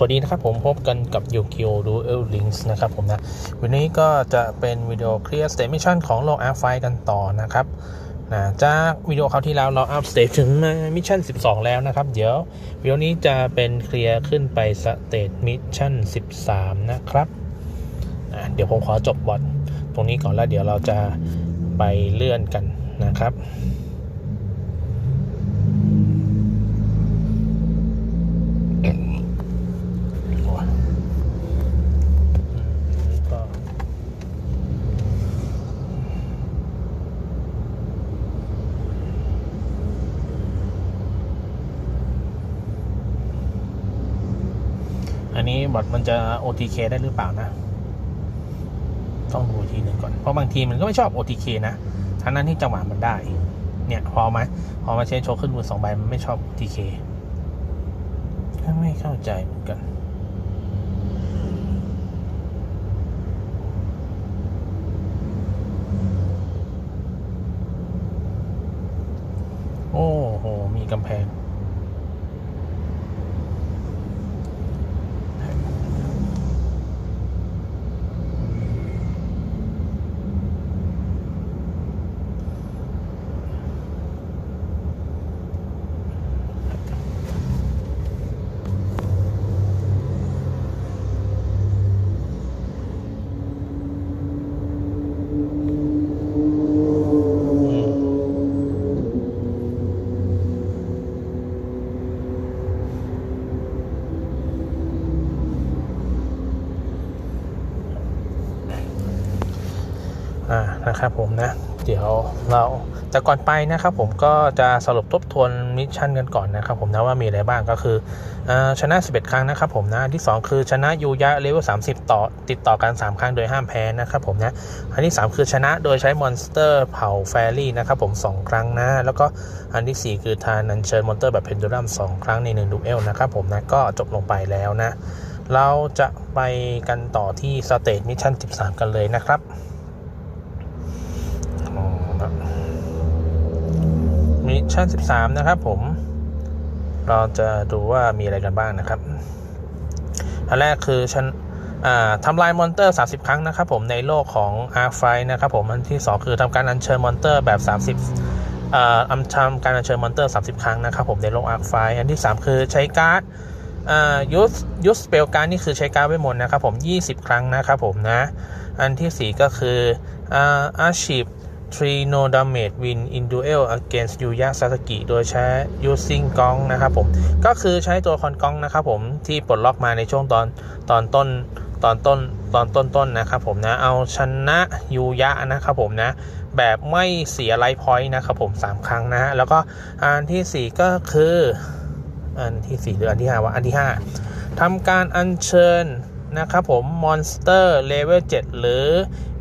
สวัสดีนะครับผมพบกันกับ y o k i o Dual Links นะครับผมนะ วันนี้ก็จะเป็นวิดีโอเคลียร์ State Mission ของโลก a r ไฟกันต่อนะครับนะจากวิดีโอคราวที่แล้วเราอัพสเต e ถึงมามิชชั่น 12 แล้วนะครับ เดี๋ยววิดีโอนี้จะเป็นเคลียร์ขึ้นไปสเต e มิชชั่น 13 นะครับอะเดี๋ยวผมขอจบบอทตรงนี้ก่อนแล้วเดี๋ยวเราจะไปเลื่อนกันนะครับ โอ้ยอืมนี่ก็อั นี้บอทมันจะ OTK ได้หรือเปล่านะ ต้องดูทีหนึ่งก่อน เพราะบางทีมันก็ไม่ชอบ OTK นะทั้งนั้นที่จังหวะมันได้ เนี่ย พอไหมพอมาเชนโชว์ขึ้นมือสองใบมันไม่ชอบ OTK ไม่เข้าใจเหมือนกันโอ้โห มีกำแพง อ่า นะครับผมนะ เดี๋ยวเราแต่ก่อนไปนะครับผมก็จะสรุปทบทวนมิชชั่นกันก่อนนะครับผมนะว่ามีอะไรบ้างก็คืออชนะ 11 ครั้งนะครับผมนะที่ 2 คือชนะยูยะเลเวล30 ต่อติดต่อกัน 3 ครั้งโดยห้ามแพ้นะครับผมนะอันที่ 3 คือชนะโดยใช้มอนสเตอร์เผาแฟรี่นะครับผม 2 ครั้งนะ แล้วก็อันที่ 4 คือทานันเชิญมอนเตอร์แบบเพนดูลัม2 ครั้งใน1ดูเอลนะครับผมนะก็จบลงไปแล้วนะ เราจะไปกันต่อที่สเตจมิชชั่น 13 กันเลยนะครับ มิชชั่น 13 นะครับผม เราจะดูว่ามีอะไรกันบ้างนะครับ อันแรกคือชันทำลายมอนเตอร์ 30 ครั้งนะครับผมในโลกของ Arc f i นะครับผม อันที่ 2 คือทำการอัญเชิญมอนเตอร์แบบ 30อ่าทำการอัญเชิญมอนเตอร์ 30 ครั้งนะครับผมในโลก Arc f i อันที่ 3 คือใช้การ์ดยูสยูสเปลการ์ดนี่คือใช้การ์ดเวทมนต์นะครับผม 20 ครั้งนะครับผมนะ อันทีสี่4 ก็คืออ่าอาชีพ t r i no damage win in duel against Yuya Sasaki โดยใช้ using กองนะครับผม ก็คือใช้ตัวคอนกองนะครับผม ที่ปลดล็อกมาในช่วงตอนตอนต้นตอนต้นตอนต้นต้นนะครับผมนะ เอาชนะยูยะนะครับผมนะ แบบไม่เสียไลฟ์พอยต์นะครับผม 3 ครั้งนะฮะ แล้วก็อันทีสี่4 ก็คือ อันที่ 4 หรืออันที่5ว่าอันที่ 5ทำการอัญเชิญ นะครับผม Monster Level 7 หรือ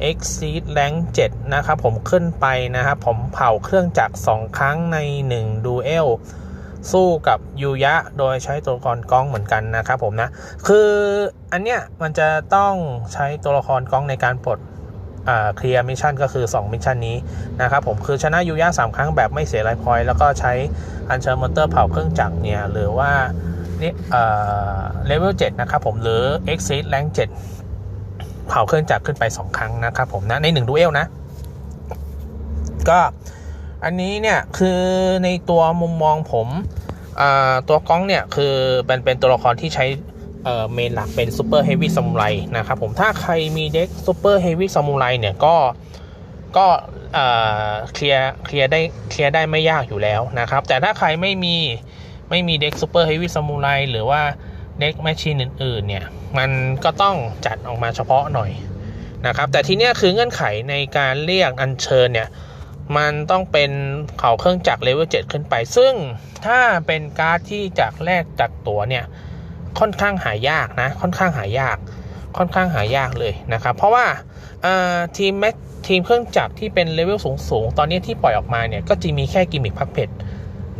Exceed Rank 7 นะครับผมขึ้นไปนะครับผมเผาเครื่องจักร 2 ครั้งใน1 Duel สู้กับยูยะโดยใช้ตัวละครกล้องเหมือนกันนะครับผมนะ คืออันเนี้ยมันจะต้องใช้ตัวละครกล้องในการปลดเคลียร์มิชชั่นก็คือ 2 มิชชั่นนี้นะครับผมคือชนะยูยะ3 ครั้งแบบไม่เสียไลฟ์พอยต์แล้วก็ใช้อัญเชิญมอนเตอร์เผาเครื่องจักรเนี่ยหรือว่า นี่เออเลเวล7นะครับผมหรือ Exceed Rank 7เผาเครื่องจักรขึ้นไป 2 ครั้งนะครับผมนะใน1ดูเอลนะ ก็อันนี้เนี่ยคือในตัวมุมมองผมอ่าตัวกล้องเนี่ยคือเป็นเป็นตัวละครที่ใช้เออเมนหลักเป็นซูเปอร์เฮฟวี่ซามูไรนะครับผมถ้าใครมีเด็กซูเปอร์เฮฟวี่ซามูไรเนี่ยก็ก็เอ่อเคลียร์เคลียร์ได้เคลียร์ได้ไม่ยากอยู่แล้วนะครับ แต่ถ้าใครไม่มี ไม่มีเด็กซูเปอร์เฮฟวี่ซามูไรหรือว่าเด็กแมชชีนอื่นๆเนี่ย มันก็ต้องจัดออกมาเฉพาะหน่อยนะครับ แต่ทีเนี้ยคือเงื่อนไขในการเรียกอัญเชิญเนี่ย มันต้องเป็นเขาเครื่องจักรเลเวล7ขึ้นไป ซึ่งถ้าเป็นการ์ดที่จากแรกจากตัวเนี่ย ค่อนข้างหายากนะ ค่อนข้างหายาก ค่อนข้างหายากเลยนะครับ เพราะว่าทีมแมทีมเครื่องจักรที่เป็นเลเวลสูงๆ ตอนนี้ที่ปล่อยออกมาเนี่ย ก็จะมีแค่กิมมิคพักเพชร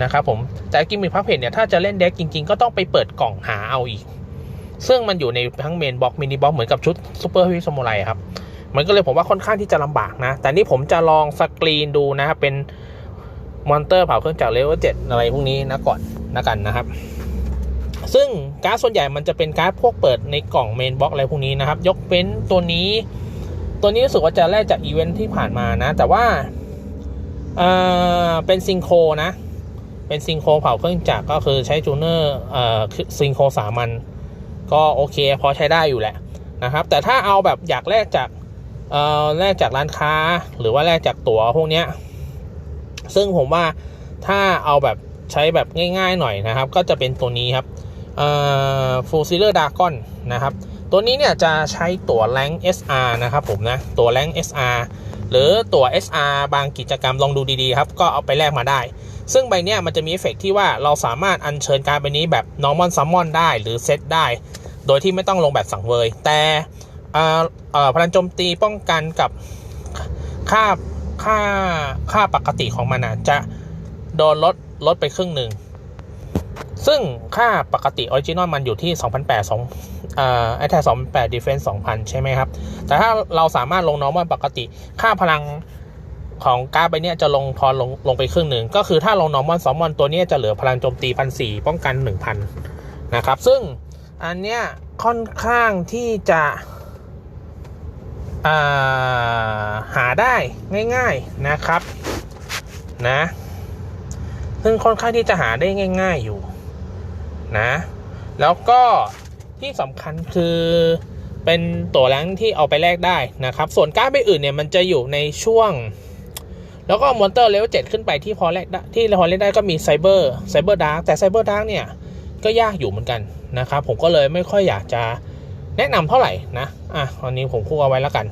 นะครับผมแต่กิมมิคพักเพจเนี่ยถ้าจะเล่นเด็กจริง ๆ ก็ต้องไปเปิดกล่องหาเอาอีก ซึ่งมันอยู่ในทั้งเมนบ็อกมินิบ็อกเหมือนกับชุดซูเปอร์ฮิวสมุไรครับมันก็เลยผมว่าค่อนข้างที่จะลำบากนะ แต่นี่ผมจะลองสกรีนดูนะครับเป็นมอนเตอร์เผาเครื่องจักรเลเวลเจ็ดอะไรพวกนี้นะก่อนนะกันนะครับ ซึ่งการ์ดส่วนใหญ่มันจะเป็นการ์ดพวกเปิดในกล่องเมนบ็อกอะไรพวกนี้นะครับ ยกเว้นตัวนี้ ตัวนี้รู้สึกว่าจะแลกจากอีเวนท์ที่ผ่านมานะ แต่ว่าเออเป็นซิงโครนะ เป็นซิงโครเผาเครื่องจักรก็คือใช้จูเนอร์เอ่อซิงโครสามัญก็โอเคพอใช้ได้อยู่แหละนะครับ แต่ถ้าเอาแบบอยากแลกจากเอ่อแลกจากร้านค้าหรือว่าแลกจากตั๋วพวกเนี้ยซึ่งผมว่าถ้าเอาแบบใช้แบบง่ายๆหน่อยนะครับ ก็จะเป็นตัวนี้ครับฟูซิเลอร์ดากอนนะครับ ตัวนี้เนี่ยจะใช้ตั๋วแรง SR นะครับผมนะ ตั๋วแรง SR หรือตั๋ว SR บางกิจกรรมลองดูดีๆครับ ก็เอาไปแลกมาได้ ซึ่งใบเนี้ยมันจะมีเอฟเฟกต์ที่ว่าเราสามารถอัญเชิญการใบนี้แบบ normal summon ได้หรือเซตได้ โดยที่ไม่ต้องลงแบบสังเวย แต่พลังโจมตีป้องกันกับค่าค่าค่าปกติของมันอะจะโดนลดลดไปครึ่งหนึ่ง ซึ่งค่าปกติออริจินอลมันอยู่ที่ 2008 2เอ่อไอแท็ก2008 Defense 2000ใช่ไหมครับ แต่ถ้าเราสามารถลงน้องมันปกติ ค่าพลัง ของกร์ดใบเนี้ยจะลงทอนลงลงไปครึ่งหนึ่ง ก็คือถ้าลงนอร์มอนซอมมอนตัวนี้จะเหลือพลังโจมตีพันสี่ป้องกัน1,000นนะครับ ซึ่งอันเนี้ยค่อนข้างที่จะาหาได้ง่าย ๆนะครับนะ ซึ่งค่อนข้างที่จะหาได้ง่าย ๆอยู่นะ แล้วก็ที่สำคัญคือเป็นตัวแรงที่เอาไปแลกได้นะครับ ส่วนการ์ดใบอื่นเนี่ยมันจะอยู่ในช่วง แล้วก็มอนเตอร์เลเวลเจ็ดขึ้นไปที่พอแลกได้ที่พอเล่นได้ก็มีไซเบอร์ไซเบอร์ดาร์กแต่ไซเบอร์ดาร์กเนี่ยก็ยากอยู่เหมือนกันนะครับ ผมก็เลยไม่ค่อยอยากจะแนะนำเท่าไหร่นะ อะวันนี้ผมคู่เอาไว้แล้วกัน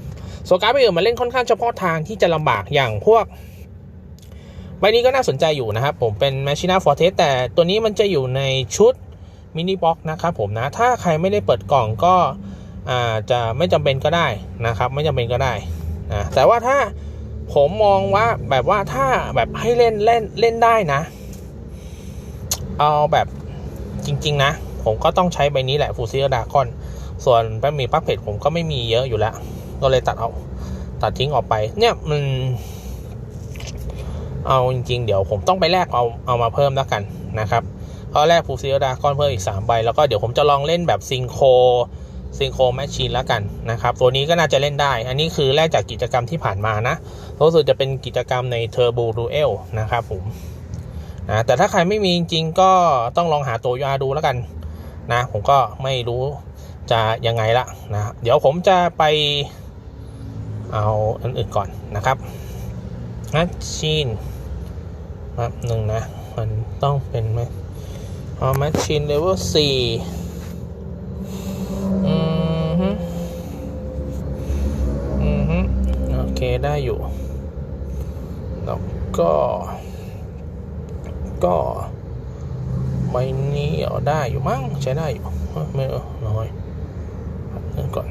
ส่วนการ์ดใบอื่นมาเล่นค่อนข้างเฉพาะทางที่จะลำบากอย่างพวกใบนี้ก็น่าสนใจอยู่นะครับ ผมเป็น Machina Fortress แต่ตัวนี้มันจะอยู่ในชุดมินิบ็อกนะครับผมนะ ถ้าใครไม่ได้เปิดกล่องก็อาจะไม่จำเป็นก็ได้นะครับ ไม่จำเป็นก็ได้นะแต่ว่าถ้า ผมมองว่าแบบว่าถ้าแบบให้เล่นเล่นเล่นได้นะ เอาแบบจริง ๆ นะ ผมก็ต้องใช้ใบนี้แหละฟูซิลดากอน ส่วนแป้มีปักเพจผมก็ไม่มีเยอะอยู่แล้ว ก็เลยตัดเอาตัดทิ้งออกไป เนี่ยมัน เอาจริง ๆ เดี๋ยวผมต้องไปแลกเอาเอามาเพิ่มแล้วกันนะครับก็แลกฟูซิลดากอนเพิ่มอีก 3 ใบ แล้วก็เดี๋ยวผมจะลองเล่นแบบซิงโคร ซิงโครแมชชีนแล้วกันนะครับ ตัวนี้ก็น่าจะเล่นได้ อันนี้คือแลกจากกิจกรรมที่ผ่านมานะรู้สึกจะเป็นกิจกรรมใน Turbo Duel นะครับผมนะแต่ถ้าใครไม่มีจริงๆก็ต้องลองหาตัวยาดูแล้วกันนะ ผมก็ไม่รู้จะยังไงละนะ เดี๋ยวผมจะไปเอาอันอื่นก่อนนะครับแมชชีนแป๊บหนึ่งนะ มันต้องเป็นไหมพอ machine level สี่ ได้อยู่ แล้วก็ ก็ใบนี้เอาได้อยู่มั้งใช้ได้อยู่ไม่เออน้อยนึงก่อน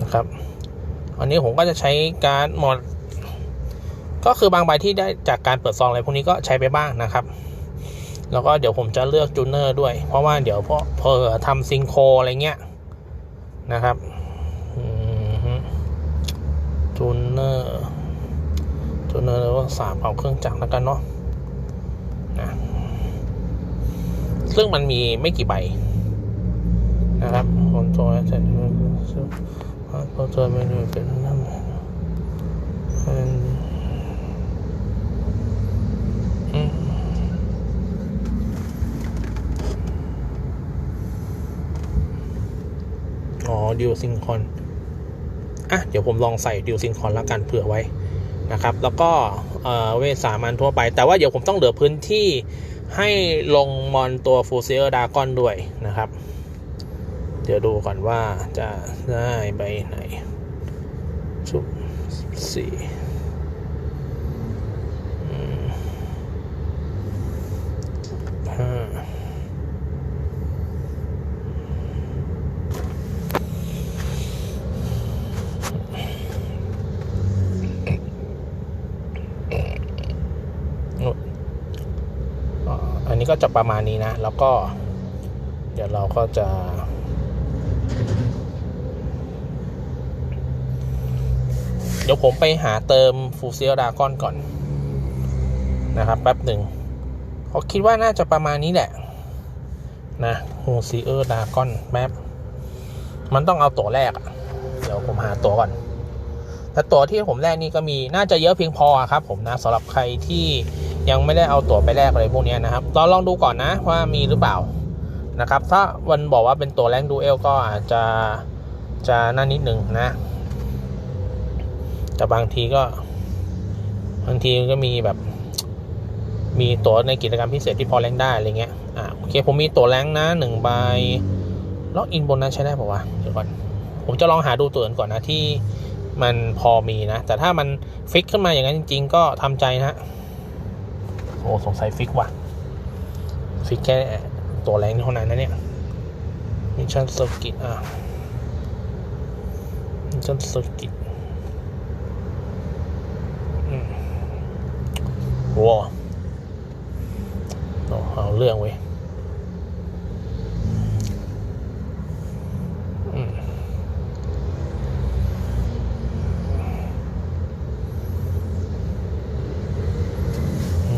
นะครับ อันนี้ผมก็จะใช้การหมด ก็คือบางใบที่ได้จากการเปิดซองอะไรพวกนี้ก็ใช้ไปบ้างนะครับ แล้วก็เดี๋ยวผมจะเลือกจูเนอร์ด้วย เพราะว่าเดี๋ยวพอเพอทำซิงโครอะไรเงี้ยนะครับจูเนอร์จู เนอร์ว่าสามเอาเครื่องจักรแล้วกันเนาะนะซึ่งมันมีไม่กี่ใบนะครับคนตัวจะตัวตัวเมนูเป็นนั่นเป็นอ๋อดิวซิงคอนอะ เดี๋ยวผมลองใส่ดิวซิงคอนแล้วกันเผื่อไว้ นะครับแล้วก็เวทสามันทั่วไป แต่ว่าเดี๋ยวผมต้องเหลือพื้นที่ให้ลงมอนตัวฟูเซียร์ดากอนด้วยนะครับ เดี๋ยวดูก่อนว่าจะได้ใบไหนชุบสี่อืมห้านู่นอ่าอันนี้ก็ จะประมาณนี้นะ แล้วก็ เดี๋ยวเราก็จะเดี๋ยวผมไปหาเติมฟูเซียดากอนก่อน นะครับแป๊บหนึ่งเขาคิดว่าน่าจะประมาณนี้แหละ นะโฮซีเออร์ดากอนแมปมันต้องเอาตัวแรกเดี๋ยวผมหาตัวก่อน แต่ตัวที่ผมแรกนี่ก็มีน่าจะเยอะเพียงพอครับผมนะสำหรับใครที่ ยังไม่ได้เอาตั๋วไปแลกอะไรพวกนี้นะครับลองลองดูก่อนนะว่ามีหรือเปล่านะครับ ถ้าวันบอกว่าเป็นตัวแรงดูเอลก็อาจจะจะนั่นนิดหนึ่งนะ แต่บางทีก็ บางทีก็มีแบบ มีตั๋วในกิจกรรมพิเศษที่พอแรงได้อะไรเงี้ยอ่าโอเคผมมีตั๋วแรงนะหนึ่งใบล็อกอินบนนั้นใช้ได้ป่าวะเดี๋ยวก่อน ผมจะลองหาดูตัวอื่นก่อนนะที่มันพอมีนะ แต่ถ้ามันฟิกขึ้นมาอย่างนั้นจริง ๆ ก็ทำใจนะ โอ้สงสัยฟิกว่ะ ฟิกแค่ตัวแรงเท่านั้นนะเนี่ยมิชชั่นเซอร์กิตอะมิชชั่นเซอร์กิตว้าวเอาเรื่องเว้ยอืม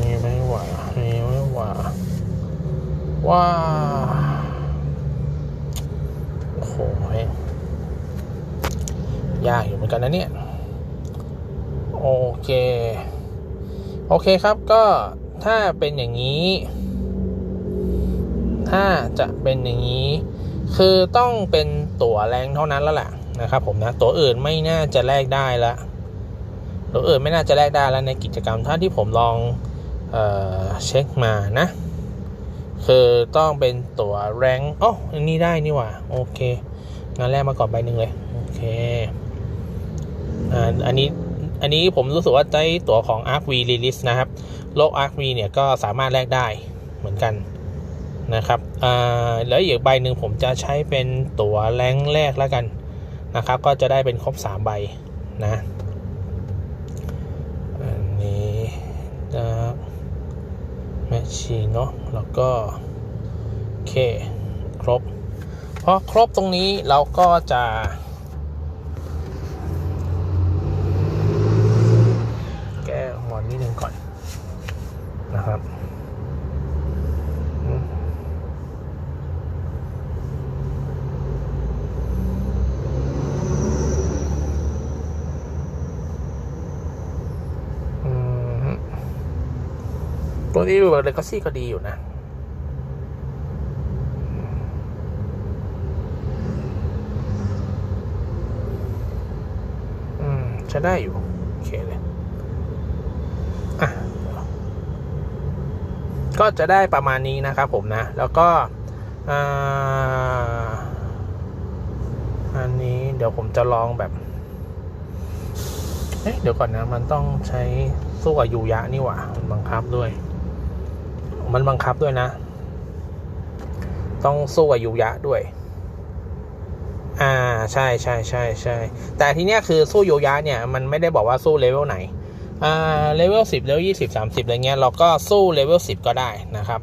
นี่ไม่ไหวนี่ไม่ไหวว้าโอ้โหเฮ้ยยากอยู่เหมือ นะเนี่ย โอเค โอเคครับก็ถ้าเป็นอย่างนี้ ถ้าจะเป็นอย่างนี้ คือต้องเป็นตั๋วแรงเท่านั้นแล้วแหละนะครับผมนะ ตั๋วอื่นไม่น่าจะแลกได้ละตั๋วอื่นไม่น่าจะแลกได้แล้วในกิจกรรมถ้าที่ผมลองเออเช็คมานะ คือต้องเป็นตั๋วแรงอ๋ออันนี้ได้นี่หว่า โอเคงั้นแลกมาก่อนใบหนึ่งเลย โอเค อันนี้อันนี้ผมรู้สึกว่าใช้ตั๋วของ Arc V Release นะครับ โลก Arc V เนี่ยก็สามารถแลกได้เหมือนกันนะครับอ่าแล้วอีกใบหนึ่งผมจะใช้เป็นตั๋วแรงแรกแล้วกันนะครับ ก็จะได้เป็นครบ 3 ใบนะอันนี้จะแมชชีเนาะแล้วก็โอเคครบพอครบตรงนี้เราก็จะ แก้มอนนิดนึงก่อนนะครับอืมอืมตัว นี้ดูเลยก็ซี่ก็ดีอยู่นะอืมใช้ได้อยู่ โอเคเลย อะ ก็จะได้ประมาณนี้นะครับผมนะ แล้วก็อันนี้เดี๋ยวผมจะลองแบบ เอ๊ะ เดี๋ยวก่อนนะ มันต้องใช้สู้กับยูยะนี่หว่า มันบังคับด้วย มันบังคับด้วยนะ ต้องสู้กับยูยะด้วย อ่าใช่ใช่ใช่ใช่แต่ทีเนี้ยคือสู้ยูยะเนี่ย มันไม่ได้บอกว่าสู้เลเวลไหน อ่าเลเวลสิบเลเวลยี่สิบสามสิบอะไรเงี้ยเราก็สู้เลเวลสิบก็ได้นะครับ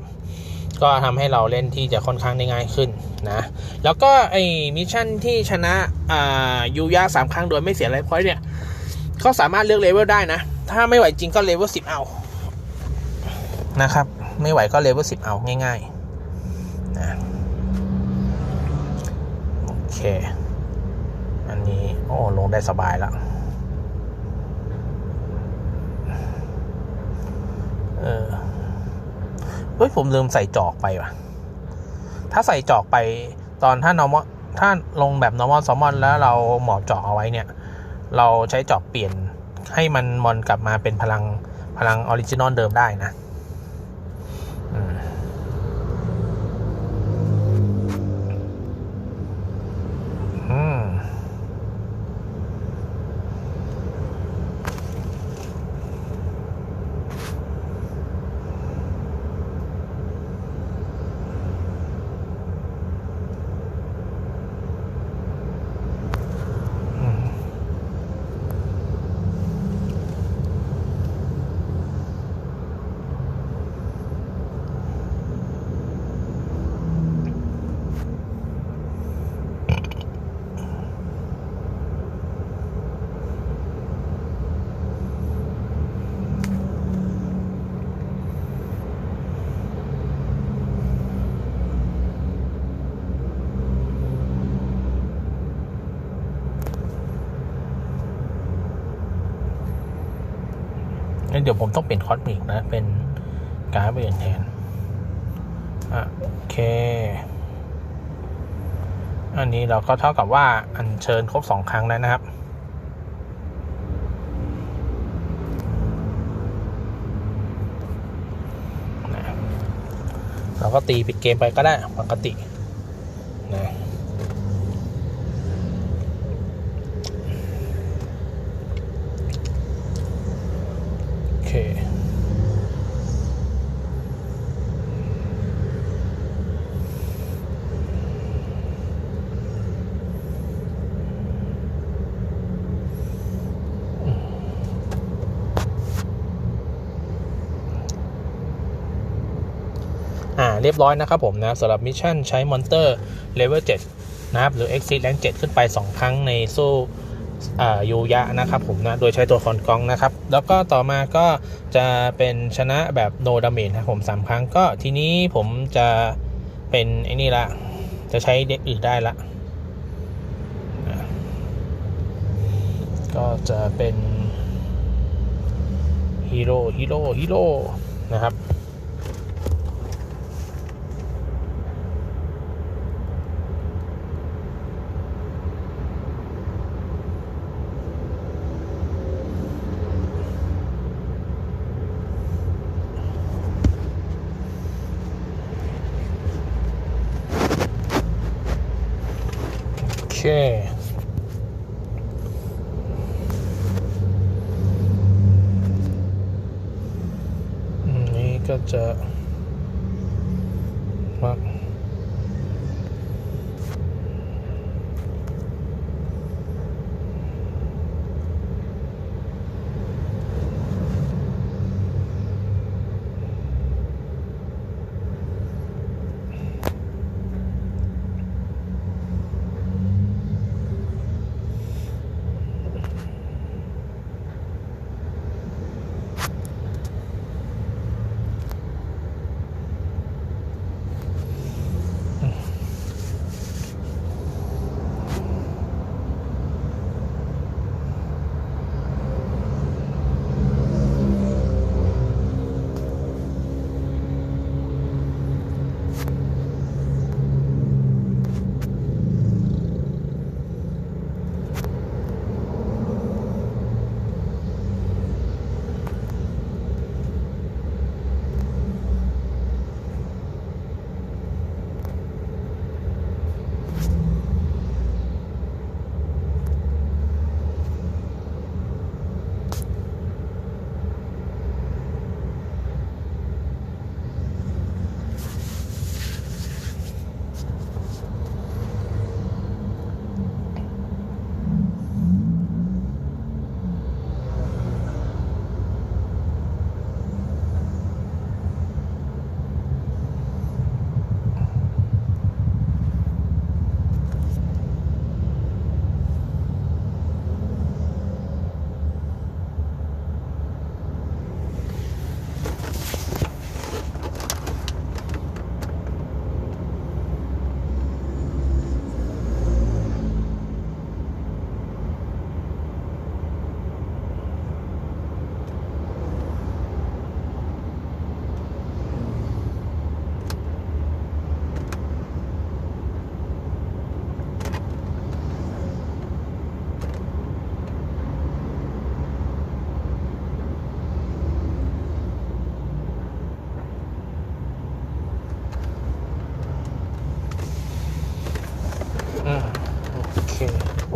ก็ทำให้เราเล่นที่จะค่อนข้างได้ง่ายขึ้นนะ แล้วก็ไอ้มิชชั่นที่ชนะอ่ายูยาสามครั้งโดยไม่เสียไลฟ์พอยต์เนี่ยก็สามารถเลือกเลเวลได้นะ ถ้าไม่ไหวจริงก็เลเวลสิบเอา นะครับ ไม่ไหวก็เลเวลสิบเอาง่ายๆนะโอเค อันนี้โอ้ลงได้สบายแล้วเออเฮ้ยผมลืมใส่จอกไปว่ะ ถ้าใส่จอกไปตอนถ้า normal ถ้าลงแบบ normal salmon แล้วเราหมอบจอกเอาไว้เนี่ย เราใช้จอกเปลี่ยนให้มันมอนกลับมาเป็นพลังพลังออริจินอลเดิมได้นะ เดี๋ยวผมต้องเปลี่ยนคอสมิกนะ เป็นการ์ดเปลี่ยนแทนอะโอเค อันนี้เราก็เท่ากับว่าอัญเชิญครบสองครั้งแล้วนะครับ เราก็ตีปิดเกมไปก็ได้ปกตินะโอเค อ่าเรียบร้อยนะครับผมนะสำหรับมิชชั่นใช้มอนเตอร์เลเวล7นะครับหรือ Exit Rank 7ขึ้นไป 2 ครั้งในสู้อ่ยูยะนะครับผมนะโดยใช้ตัวคอนกองนะครับ แล้วก็ต่อมาก็จะเป็นชนะแบบโนดามจนะครับผม 3 ครั้งก็ทีนี้ผมจะเป็นไอ้นี่ละ จะใช้เด็กอื่นได้ละ ก็จะเป็นฮีโร่ฮีโร่ฮีโร่นะครับ เคอันนี้ก็จะ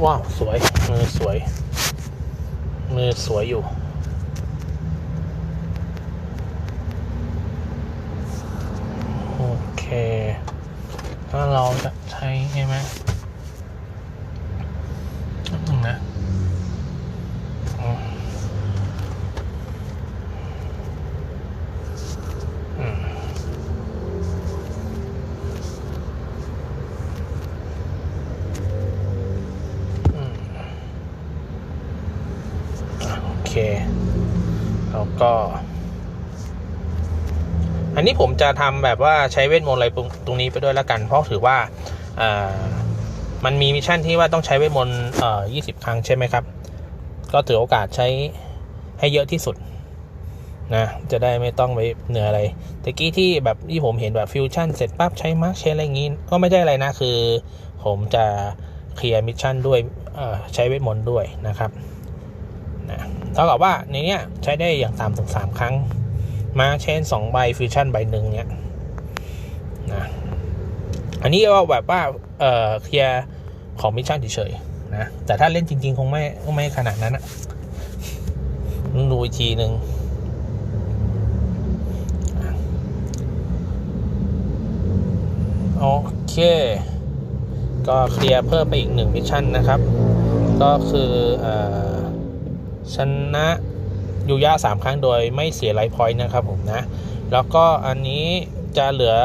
ว้าว สวย มือสวย มือสวยอยู่ โอเค ถ้าเราจะใช้ใช่ไหมแป๊บนึงนะอืมอืม อืมอะโอเค แล้วก็ อันนี้ ผมจะทำแบบว่าใช้เวทมนต์อะไรตรงนี้ไปด้วยแล้วกัน เพราะถือว่าอมันมีมิชชั่นที่ว่าต้องใช้เวทมนต์เอ่อ20ครั้งใช่ไหมครับ ก็ถือโอกาสใช้ให้เยอะที่สุดนะจะได้ไม่ต้องไปเหนื่อยอะไรตะกี้ที่แบบที่ผมเห็นแบบฟิวชั่นเสร็จปั๊บใช้มาร์กใช้อะไรอย่างงี้ ก็ไม่ใช่อะไรนะคือ ผมจะเคลียร์มิชชั่นด้วยใช้เวทมนต์ด้วยนะครับนะเท่ากับว่าในเนี้ยใช้ได้อย่างต่ำถึงสามครั้ง มาเชนสองใบฟิวชั่นใบหนึ่งเนี้ยนะอันนี้ก็แบบว่าเอ่อเคลียร์ของมิชชั่นเฉยๆนะแต่ถ้าเล่นจริง ๆ คงไม่ไม่ขนาดนั้นอะดูอีกทีหนึ่งโอเค ก็เคลียร์เพิ่มไปอีกหนึ่งมิชชั่นนะครับ ก็คืออชนะ ยูย่าสามครั้งโดยไม่เสียไลฟ์พอยต์นะครับผมนะ แล้วก็อันนี้จะเหลือ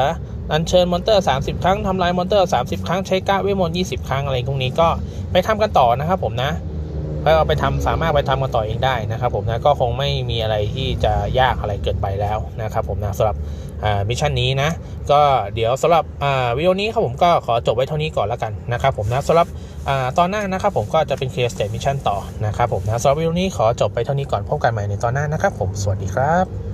อันเชิญมอนเตอร์ 30 ครั้งทำลายมอนเตอร์ 30 ครั้งใช้ก้าเวทมนต์20 ครั้งอะไรพวกนี้ก็ไปทำกันต่อนะครับผมนะก็เอาไปทำสามารถไปทำกันต่อเองได้นะครับผมนะก็คงไม่มีอะไรที่จะยากอะไรเกิดไปแล้วนะครับผมนะสำหรับ มิชชั่นนี้นะ ก็เดี๋ยวสำหรับวิดีโอนี้ครับผมก็ขอจบไว้เท่านี้ก่อนแล้วกันนะครับผมนะสำหรับอตอนหน้านะครับผมก็จะเป็นเคลียร์สเตตมิชชั่นต่อนะครับผมนะสำหรับวิดีโอนี้ขอจบไปเท่านี้ก่อนพบกันใหม่ในตอนหน้านะครับผมสวัสดีครับ